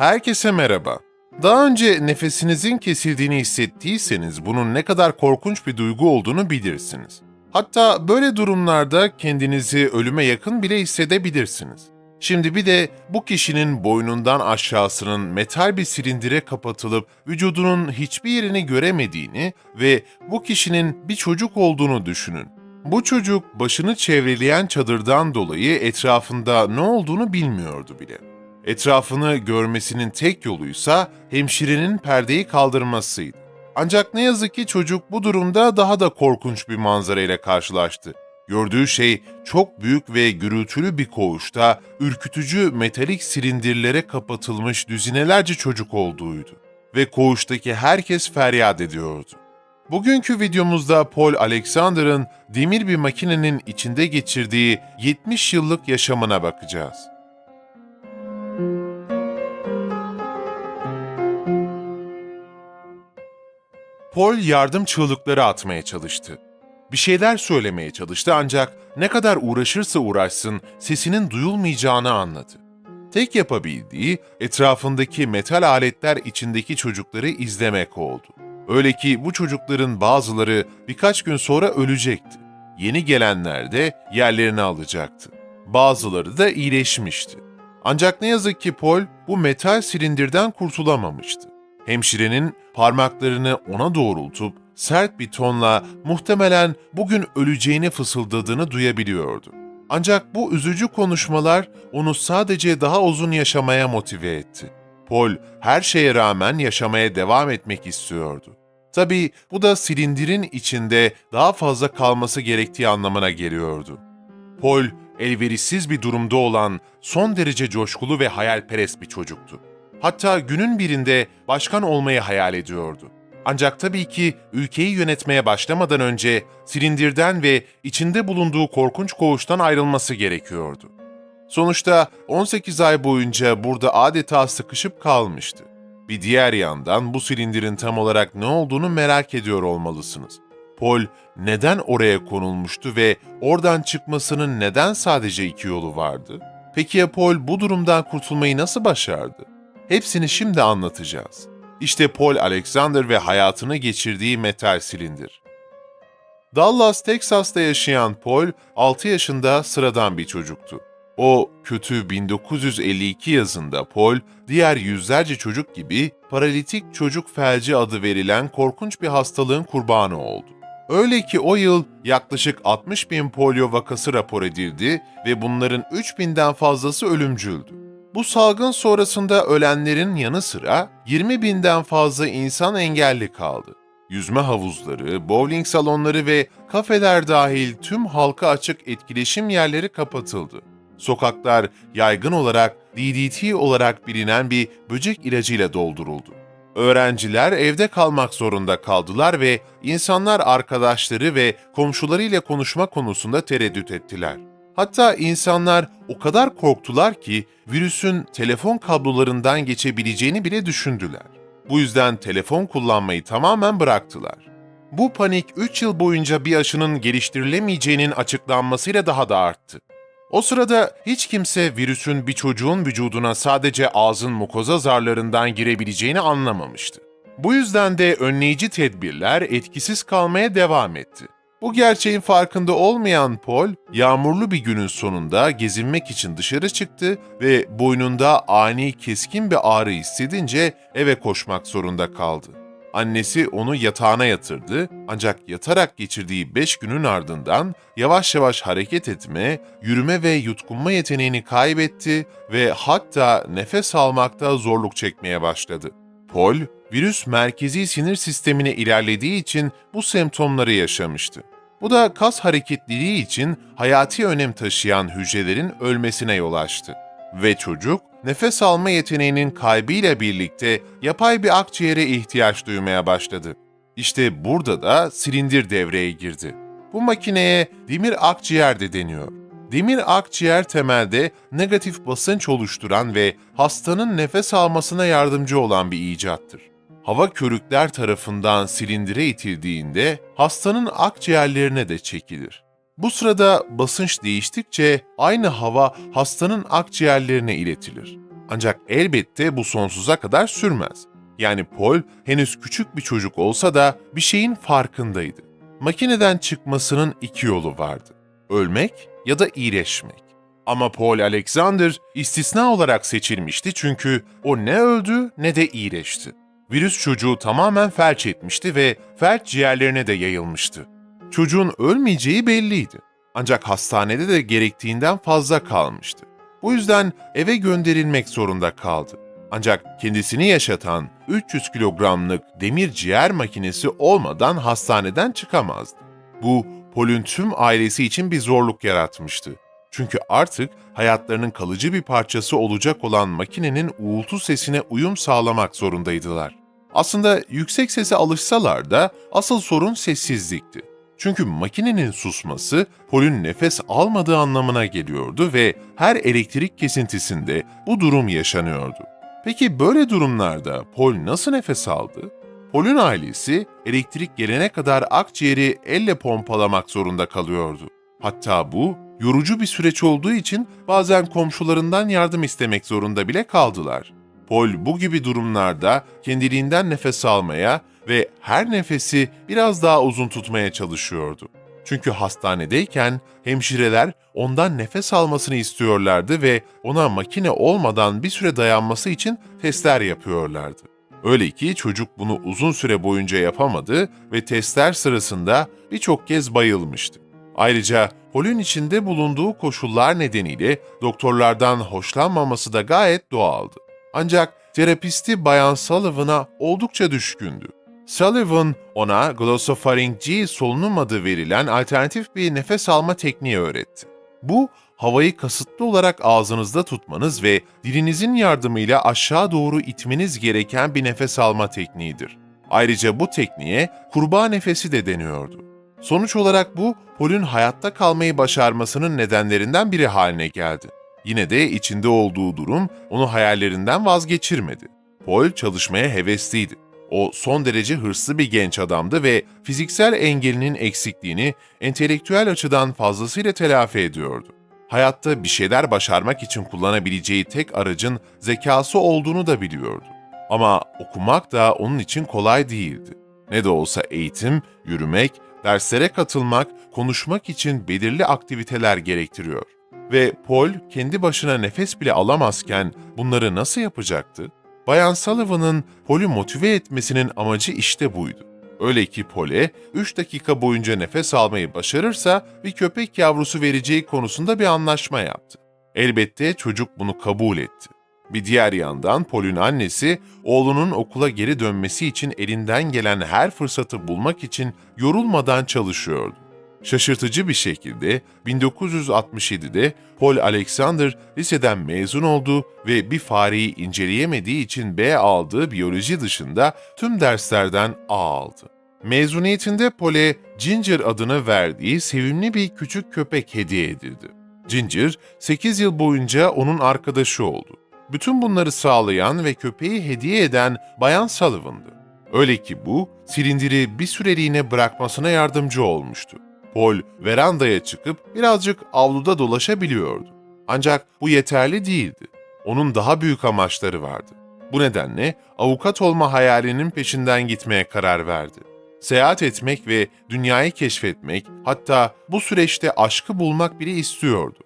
Herkese merhaba. Daha önce nefesinizin kesildiğini hissettiyseniz bunun ne kadar korkunç bir duygu olduğunu bilirsiniz. Hatta böyle durumlarda kendinizi ölüme yakın bile hissedebilirsiniz. Şimdi bir de bu kişinin boynundan aşağısının metal bir silindire kapatılıp vücudunun hiçbir yerini göremediğini ve bu kişinin bir çocuk olduğunu düşünün. Bu çocuk başını çevreleyen çadırdan dolayı etrafında ne olduğunu bilmiyordu bile. Etrafını görmesinin tek yoluysa hemşirenin perdeyi kaldırmasıydı. Ancak ne yazık ki çocuk bu durumda daha da korkunç bir manzara ile karşılaştı. Gördüğü şey çok büyük ve gürültülü bir koğuşta ürkütücü metalik silindirlere kapatılmış düzinelerce çocuk olduğuydu. Ve koğuştaki herkes feryat ediyordu. Bugünkü videomuzda Paul Alexander'ın demir bir makinenin içinde geçirdiği 70 yıllık yaşamına bakacağız. Paul yardım çığlıkları atmaya çalıştı. Bir şeyler söylemeye çalıştı ancak ne kadar uğraşırsa uğraşsın sesinin duyulmayacağını anladı. Tek yapabildiği etrafındaki metal aletler içindeki çocukları izlemek oldu. Öyle ki bu çocukların bazıları birkaç gün sonra ölecekti. Yeni gelenler de yerlerini alacaktı. Bazıları da iyileşmişti. Ancak ne yazık ki Paul bu metal silindirden kurtulamamıştı. Hemşirenin parmaklarını ona doğrultup sert bir tonla muhtemelen bugün öleceğini fısıldadığını duyabiliyordu. Ancak bu üzücü konuşmalar onu sadece daha uzun yaşamaya motive etti. Paul her şeye rağmen yaşamaya devam etmek istiyordu. Tabii bu da silindirin içinde daha fazla kalması gerektiği anlamına geliyordu. Paul, elverişsiz bir durumda olan son derece coşkulu ve hayalperest bir çocuktu. Hatta günün birinde başkan olmayı hayal ediyordu. Ancak tabii ki ülkeyi yönetmeye başlamadan önce silindirden ve içinde bulunduğu korkunç koğuştan ayrılması gerekiyordu. Sonuçta 18 ay boyunca burada adeta sıkışıp kalmıştı. Bir diğer yandan bu silindirin tam olarak ne olduğunu merak ediyor olmalısınız. Paul neden oraya konulmuştu ve oradan çıkmasının neden sadece iki yolu vardı? Peki ya Paul bu durumdan kurtulmayı nasıl başardı? Hepsini şimdi anlatacağız. İşte Paul Alexander ve hayatını geçirdiği metal silindir. Dallas, Texas'ta yaşayan Paul, 6 yaşında sıradan bir çocuktu. O kötü 1952 yazında Paul, diğer yüzlerce çocuk gibi paralitik çocuk felci adı verilen korkunç bir hastalığın kurbanı oldu. Öyle ki o yıl yaklaşık 60 bin polio vakası rapor edildi ve bunların 3 binden fazlası ölümcüldü. Bu salgın sonrasında ölenlerin yanı sıra 20 binden fazla insan engelli kaldı. Yüzme havuzları, bowling salonları ve kafeler dahil tüm halka açık etkileşim yerleri kapatıldı. Sokaklar yaygın olarak DDT olarak bilinen bir böcek ilacıyla dolduruldu. Öğrenciler evde kalmak zorunda kaldılar ve insanlar arkadaşları ve komşularıyla konuşma konusunda tereddüt ettiler. Hatta insanlar o kadar korktular ki virüsün telefon kablolarından geçebileceğini bile düşündüler. Bu yüzden telefon kullanmayı tamamen bıraktılar. Bu panik 3 yıl boyunca bir aşının geliştirilemeyeceğinin açıklanmasıyla daha da arttı. O sırada hiç kimse virüsün bir çocuğun vücuduna sadece ağzın mukoza zarlarından girebileceğini anlamamıştı. Bu yüzden de önleyici tedbirler etkisiz kalmaya devam etti. Bu gerçeğin farkında olmayan Paul, yağmurlu bir günün sonunda gezinmek için dışarı çıktı ve boynunda ani keskin bir ağrı hissedince eve koşmak zorunda kaldı. Annesi onu yatağına yatırdı ancak yatarak geçirdiği 5 günün ardından yavaş yavaş hareket etme, yürüme ve yutkunma yeteneğini kaybetti ve hatta nefes almakta zorluk çekmeye başladı. Paul, virüs merkezi sinir sistemine ilerlediği için bu semptomları yaşamıştı. Bu da kas hareketliliği için hayati önem taşıyan hücrelerin ölmesine yol açtı. Ve çocuk, nefes alma yeteneğinin kaybıyla birlikte yapay bir akciğere ihtiyaç duymaya başladı. İşte burada da silindir devreye girdi. Bu makineye demir akciğer de deniyor. Demir akciğer temelde negatif basınç oluşturan ve hastanın nefes almasına yardımcı olan bir icattır. Hava körükler tarafından silindire itildiğinde hastanın akciğerlerine de çekilir. Bu sırada basınç değiştikçe aynı hava hastanın akciğerlerine iletilir. Ancak elbette bu sonsuza kadar sürmez. Yani Paul henüz küçük bir çocuk olsa da bir şeyin farkındaydı. Makineden çıkmasının iki yolu vardı. Ölmek ya da iyileşmek. Ama Paul Alexander istisna olarak seçilmişti çünkü o ne öldü ne de iyileşti. Virüs çocuğu tamamen felç etmişti ve felç ciğerlerine de yayılmıştı. Çocuğun ölmeyeceği belliydi. Ancak hastanede de gerektiğinden fazla kalmıştı. Bu yüzden eve gönderilmek zorunda kaldı. Ancak kendisini yaşatan 300 kilogramlık demir ciğer makinesi olmadan hastaneden çıkamazdı. Bu Paul'ün tüm ailesi için bir zorluk yaratmıştı. Çünkü artık hayatlarının kalıcı bir parçası olacak olan makinenin uğultu sesine uyum sağlamak zorundaydılar. Aslında yüksek sese alışsalar da asıl sorun sessizlikti. Çünkü makinenin susması Paul'ün nefes almadığı anlamına geliyordu ve her elektrik kesintisinde bu durum yaşanıyordu. Peki böyle durumlarda Paul nasıl nefes aldı? Paul'ün ailesi elektrik gelene kadar akciğeri elle pompalamak zorunda kalıyordu. Hatta bu yorucu bir süreç olduğu için bazen komşularından yardım istemek zorunda bile kaldılar. Paul bu gibi durumlarda kendiliğinden nefes almaya ve her nefesi biraz daha uzun tutmaya çalışıyordu. Çünkü hastanedeyken hemşireler ondan nefes almasını istiyorlardı ve ona makine olmadan bir süre dayanması için testler yapıyorlardı. Öyle ki çocuk bunu uzun süre boyunca yapamadı ve testler sırasında birçok kez bayılmıştı. Ayrıca Paul'ün içinde bulunduğu koşullar nedeniyle doktorlardan hoşlanmaması da gayet doğaldı. Ancak terapisti Bayan Sullivan'a oldukça düşkündü. Sullivan ona glosopharyngeal solunum adı verilen alternatif bir nefes alma tekniği öğretti. Bu, havayı kasıtlı olarak ağzınızda tutmanız ve dilinizin yardımıyla aşağı doğru itmeniz gereken bir nefes alma tekniğidir. Ayrıca bu tekniğe kurbağa nefesi de deniyordu. Sonuç olarak bu, Paul'ün hayatta kalmayı başarmasının nedenlerinden biri haline geldi. Yine de içinde olduğu durum onu hayallerinden vazgeçirmedi. Paul çalışmaya hevesliydi. O son derece hırslı bir genç adamdı ve fiziksel engelinin eksikliğini entelektüel açıdan fazlasıyla telafi ediyordu. Hayatta bir şeyler başarmak için kullanabileceği tek aracın zekası olduğunu da biliyordu. Ama okumak da onun için kolay değildi. Ne de olsa eğitim, yürümek, derslere katılmak, konuşmak için belirli aktiviteler gerektiriyor. Ve Paul kendi başına nefes bile alamazken bunları nasıl yapacaktı? Bayan Sullivan'ın Paul'ü motive etmesinin amacı işte buydu. Öyle ki Paul'e 3 dakika boyunca nefes almayı başarırsa bir köpek yavrusu vereceği konusunda bir anlaşma yaptı. Elbette çocuk bunu kabul etti. Bir diğer yandan Paul'ün annesi oğlunun okula geri dönmesi için elinden gelen her fırsatı bulmak için yorulmadan çalışıyordu. Şaşırtıcı bir şekilde 1967'de Paul Alexander liseden mezun oldu ve bir fareyi inceleyemediği için B aldığı biyoloji dışında tüm derslerden A aldı. Mezuniyetinde Paul'e Ginger adını verdiği sevimli bir küçük köpek hediye edildi. Ginger, 8 yıl boyunca onun arkadaşı oldu. Bütün bunları sağlayan ve köpeği hediye eden Bayan Sullivan'dı. Öyle ki bu, silindiri bir süreliğine bırakmasına yardımcı olmuştu. Paul verandaya çıkıp birazcık avluda dolaşabiliyordu. Ancak bu yeterli değildi. Onun daha büyük amaçları vardı. Bu nedenle avukat olma hayalinin peşinden gitmeye karar verdi. Seyahat etmek ve dünyayı keşfetmek, hatta bu süreçte aşkı bulmak bile istiyordu.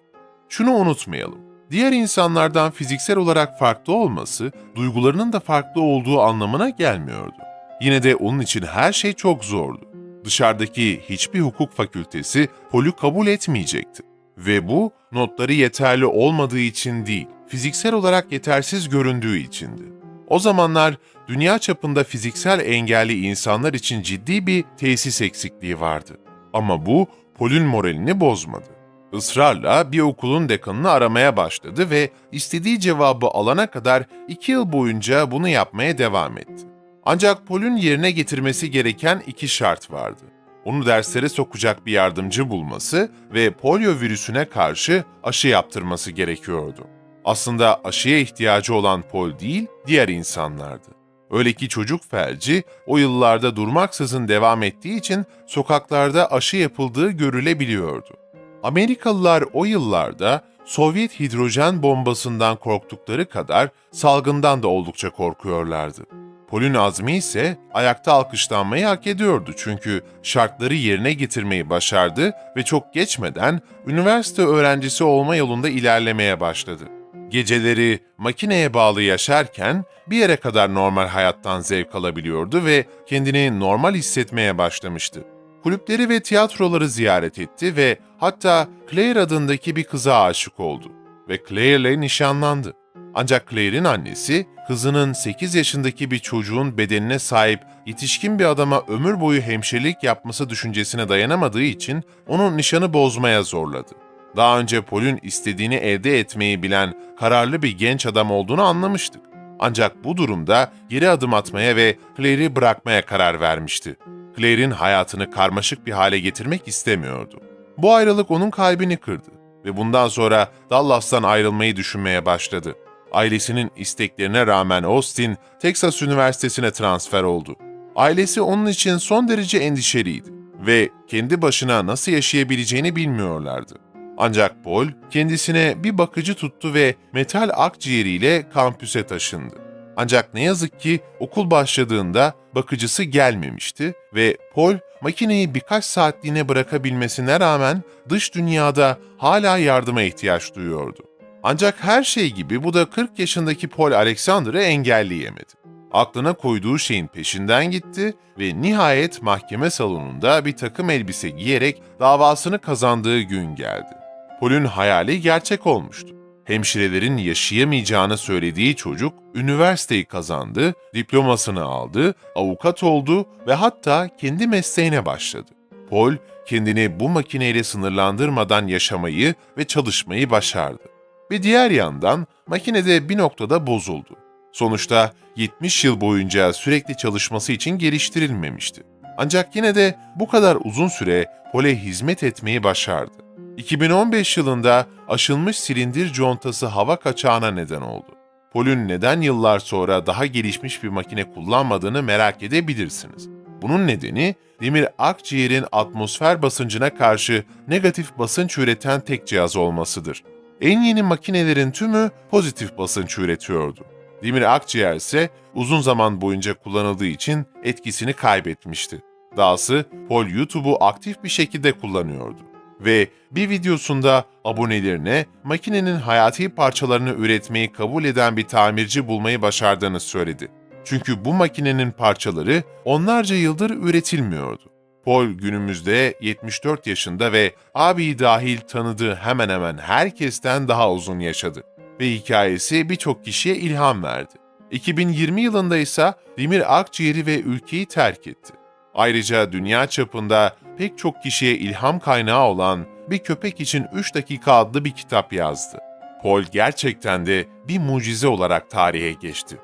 Şunu unutmayalım. Diğer insanlardan fiziksel olarak farklı olması, duygularının da farklı olduğu anlamına gelmiyordu. Yine de onun için her şey çok zordu. Dışarıdaki hiçbir hukuk fakültesi Pol'ü kabul etmeyecekti. Ve bu notları yeterli olmadığı için değil, fiziksel olarak yetersiz göründüğü içindi. O zamanlar dünya çapında fiziksel engelli insanlar için ciddi bir tesis eksikliği vardı. Ama bu Pol'ün moralini bozmadı. Israrla bir okulun dekanını aramaya başladı ve istediği cevabı alana kadar iki yıl boyunca bunu yapmaya devam etti. Ancak Paul'ün yerine getirmesi gereken iki şart vardı. Onu derslere sokacak bir yardımcı bulması ve polio virüsüne karşı aşı yaptırması gerekiyordu. Aslında aşıya ihtiyacı olan Paul değil, diğer insanlardı. Öyle ki çocuk felci o yıllarda durmaksızın devam ettiği için sokaklarda aşı yapıldığı görülebiliyordu. Amerikalılar o yıllarda Sovyet hidrojen bombasından korktukları kadar salgından da oldukça korkuyorlardı. Pol'ün azmi ise ayakta alkışlanmayı hak ediyordu çünkü şartları yerine getirmeyi başardı ve çok geçmeden üniversite öğrencisi olma yolunda ilerlemeye başladı. Geceleri makineye bağlı yaşarken bir yere kadar normal hayattan zevk alabiliyordu ve kendini normal hissetmeye başlamıştı. Kulüpleri ve tiyatroları ziyaret etti ve hatta Claire adındaki bir kıza aşık oldu ve Claire'le nişanlandı. Ancak Claire'in annesi, kızının 8 yaşındaki bir çocuğun bedenine sahip yetişkin bir adama ömür boyu hemşirelik yapması düşüncesine dayanamadığı için onun nişanı bozmaya zorladı. Daha önce Paul'ün istediğini elde etmeyi bilen kararlı bir genç adam olduğunu anlamıştık. Ancak bu durumda geri adım atmaya ve Claire'i bırakmaya karar vermişti. Claire'in hayatını karmaşık bir hale getirmek istemiyordu. Bu ayrılık onun kalbini kırdı ve bundan sonra Dallas'tan ayrılmayı düşünmeye başladı. Ailesinin isteklerine rağmen Austin, Texas Üniversitesi'ne transfer oldu. Ailesi onun için son derece endişeliydi ve kendi başına nasıl yaşayabileceğini bilmiyorlardı. Ancak Paul kendisine bir bakıcı tuttu ve metal akciğeriyle kampüse taşındı. Ancak ne yazık ki okul başladığında bakıcısı gelmemişti ve Paul makineyi birkaç saatliğine bırakabilmesine rağmen dış dünyada hala yardıma ihtiyaç duyuyordu. Ancak her şey gibi bu da 40 yaşındaki Paul Alexander'ı engelleyemedi. Aklına koyduğu şeyin peşinden gitti ve nihayet mahkeme salonunda bir takım elbise giyerek davasını kazandığı gün geldi. Paul'ün hayali gerçek olmuştu. Hemşirelerin yaşayamayacağını söylediği çocuk üniversiteyi kazandı, diplomasını aldı, avukat oldu ve hatta kendi mesleğine başladı. Paul kendini bu makineyle sınırlandırmadan yaşamayı ve çalışmayı başardı. Bir diğer yandan makinede bir noktada bozuldu. Sonuçta 70 yıl boyunca sürekli çalışması için geliştirilmemişti. Ancak yine de bu kadar uzun süre Paul'e hizmet etmeyi başardı. 2015 yılında aşılmış silindir contası hava kaçağına neden oldu. Paul'ün neden yıllar sonra daha gelişmiş bir makine kullanmadığını merak edebilirsiniz. Bunun nedeni demir akciğerin atmosfer basıncına karşı negatif basınç üreten tek cihaz olmasıdır. En yeni makinelerin tümü pozitif basınç üretiyordu. Demir akciğer ise uzun zaman boyunca kullanıldığı için etkisini kaybetmişti. Dahası Paul YouTube'u aktif bir şekilde kullanıyordu ve bir videosunda abonelerine makinenin hayati parçalarını üretmeyi kabul eden bir tamirci bulmayı başardığını söyledi. Çünkü bu makinenin parçaları onlarca yıldır üretilmiyordu. Paul günümüzde 74 yaşında ve abi dahil tanıdığı hemen hemen herkesten daha uzun yaşadı ve hikayesi birçok kişiye ilham verdi. 2020 yılında ise demir akciğeri ve ülkeyi terk etti. Ayrıca dünya çapında pek çok kişiye ilham kaynağı olan Bir Köpek için 3 Dakika adlı bir kitap yazdı. Paul gerçekten de bir mucize olarak tarihe geçti.